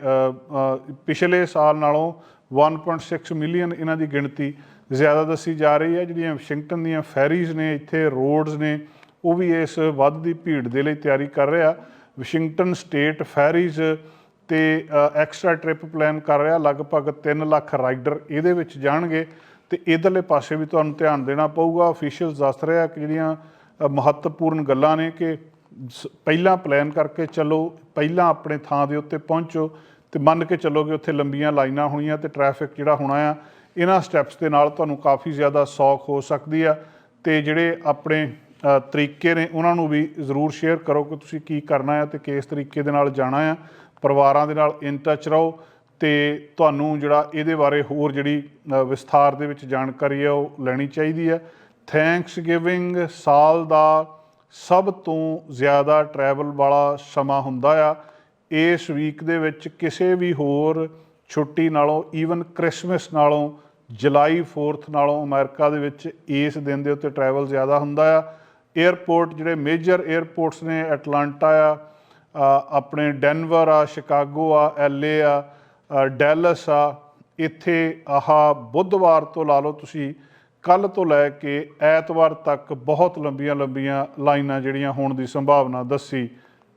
ਪਿਛਲੇ ਸਾਲ ਨਾਲੋਂ 1.6 ਮਿਲੀਅਨ ਇਹਨਾਂ ਦੀ ਗਿਣਤੀ ਜ਼ਿਆਦਾ ਦੱਸੀ ਜਾ ਰਹੀ ਹੈ। ਜਿਹੜੀਆਂ ਵਾਸ਼ਿੰਗਟਨ ਦੀਆਂ ਫੈਰੀਜ਼ ਨੇ, ਇੱਥੇ ਰੋਡਸ ਨੇ, ਉਹ ਵੀ ਇਸ ਵੱਧ ਦੀ ਭੀੜ ਦੇ ਲਈ ਤਿਆਰੀ ਕਰ ਰਿਹਾ। ਵਾਸ਼ਿੰਗਟਨ ਸਟੇਟ ਫੈਰੀਜ਼ ਤੇ ਐਕਸਟਰਾ ਟ੍ਰਿਪ ਪਲਾਨ ਕਰ ਰਿਹਾ, ਲਗਭਗ 3 ਲੱਖ ਰਾਈਡਰ ਇਹਦੇ ਵਿੱਚ ਜਾਣਗੇ ਤੇ ਇਧਰਲੇ ਪਾਸੇ ਵੀ ਤੁਹਾਨੂੰ ਧਿਆਨ ਦੇਣਾ ਪਊਗਾ। ਅਫੀਸ਼ੀਅਲਸ ਦੱਸ ਰਿਹਾ ਕਿ ਜਿਹੜੀਆਂ ਮਹੱਤਵਪੂਰਨ ਗੱਲਾਂ ਨੇ ਕਿ ਸ- ਪਹਿਲਾਂ ਪਲਾਨ ਕਰਕੇ ਚੱਲੋ, ਪਹਿਲਾਂ ਆਪਣੇ ਥਾਂ ਦੇ ਉੱਤੇ ਪਹੁੰਚੋ ਤੇ ਮੰਨ ਕੇ ਚੱਲੋ ਕਿ ਉੱਥੇ ਲੰਬੀਆਂ ਲਾਈਨਾਂ ਹੋਣੀਆਂ ਤੇ ਟ੍ਰੈਫਿਕ ਜਿਹੜਾ ਹੋਣਾ ਆ, ਇਹਨਾਂ ਸਟੈਪਸ ਦੇ ਨਾਲ ਤੁਹਾਨੂੰ ਕਾਫੀ ਜ਼ਿਆਦਾ ਸੌਖ ਹੋ ਸਕਦੀ ਆ ਤੇ ਜਿਹੜੇ ਆਪਣੇ ਤਰੀਕੇ ਨੇ ਉਹਨਾਂ ਨੂੰ ਵੀ ਜ਼ਰੂਰ ਸ਼ੇਅਰ ਕਰੋ ਕਿ ਤੁਸੀਂ ਕੀ ਕਰਨਾ ਹੈ ਤੇ ਕਿਸ ਤਰੀਕੇ ਦੇ ਨਾਲ ਜਾਣਾ ਆ। ਪਰਿਵਾਰਾਂ ਦੇ ਨਾਲ ਇਨ ਟੱਚ ਰਹੋ ਤੇ ਤੁਹਾਨੂੰ ਜਿਹੜਾ ਇਹਦੇ ਬਾਰੇ ਹੋਰ ਜਿਹੜੀ ਵਿਸਥਾਰ ਦੇ ਵਿੱਚ ਜਾਣਕਾਰੀ ਹੈ ਉਹ ਲੈਣੀ ਚਾਹੀਦੀ ਹੈ। ਥੈਂਕਸ ਗਿਵਿੰਗ ਸਾਲ ਦਾ ਸਭ ਤੋਂ ਜ਼ਿਆਦਾ ਟਰੈਵਲ ਵਾਲਾ ਸਮਾਂ ਹੁੰਦਾ ਆ। ਇਸ ਵੀਕ ਦੇ ਵਿੱਚ ਕਿਸੇ ਵੀ ਹੋਰ ਛੁੱਟੀ ਨਾਲੋਂ ਈਵਨ ਕ੍ਰਿਸਮਸ ਨਾਲੋਂ ਜੁਲਾਈ 4th ਨਾਲੋਂ ਅਮਰੀਕਾ ਦੇ ਵਿੱਚ ਇਸ ਦਿਨ ਦੇ ਉੱਤੇ ਟਰੈਵਲ ਜ਼ਿਆਦਾ ਹੁੰਦਾ ਆ। 에ਅਰਪੋਰਟ ਜਿਹੜੇ ਮੇਜਰ 에ਅਰਪੋਰਟਸ ਨੇ ਐਟਲਾਂਟਾ ਆ ਆਪਣੇ ਡੈਨਵਰ ਆ, ਸ਼ਿਕਾਗੋ ਆ ਐਲਏ ਆ ਡੈਲਸ ਆ, ਇੱਥੇ ਆਹ ਬੁੱਧਵਾਰ ਤੋਂ ਲਾ ਲਓ ਤੁਸੀਂ ਕੱਲ ਤੋਂ ਲੈ ਕੇ ਐਤਵਾਰ ਤੱਕ ਬਹੁਤ ਲੰਬੀਆਂ ਲੰਬੀਆਂ ਲਾਈਨਾਂ ਜਿਹੜੀਆਂ ਹੋਣ ਦੀ ਸੰਭਾਵਨਾ ਦੱਸੀ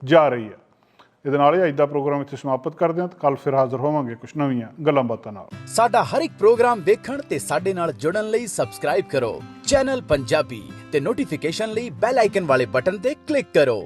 ਜਾ ਰਹੀ ਹੈ। ਇਹਦੇ ਨਾਲ ਹੀ ਅੱਜ ਦਾ ਪ੍ਰੋਗਰਾਮ ਇੱਥੇ ਸਮਾਪਤ ਕਰਦੇ ਹਾਂ ਤੇ ਕੱਲ ਫਿਰ ਹਾਜ਼ਰ ਹੋਵਾਂਗੇ ਕੁਝ ਨਵੀਆਂ ਗੱਲਾਂ ਬਾਤਾਂ ਨਾਲ। ਸਾਡਾ ਹਰ ਇੱਕ ਪ੍ਰੋਗਰਾਮ ਦੇਖਣ ਤੇ ਸਾਡੇ ਨਾਲ ਜੁੜਨ ਲਈ ਸਬਸਕ੍ਰਾਈਬ ਕਰੋ। ਚੈਨਲ ਪੰਜਾਬੀ ਤੇ ਨੋਟੀਫਿਕੇਸ਼ਨ ਲਈ ਬੈਲ ਆਈਕਨ ਵਾਲੇ ਬਟਨ ਤੇ ਕਲਿੱਕ ਕਰੋ।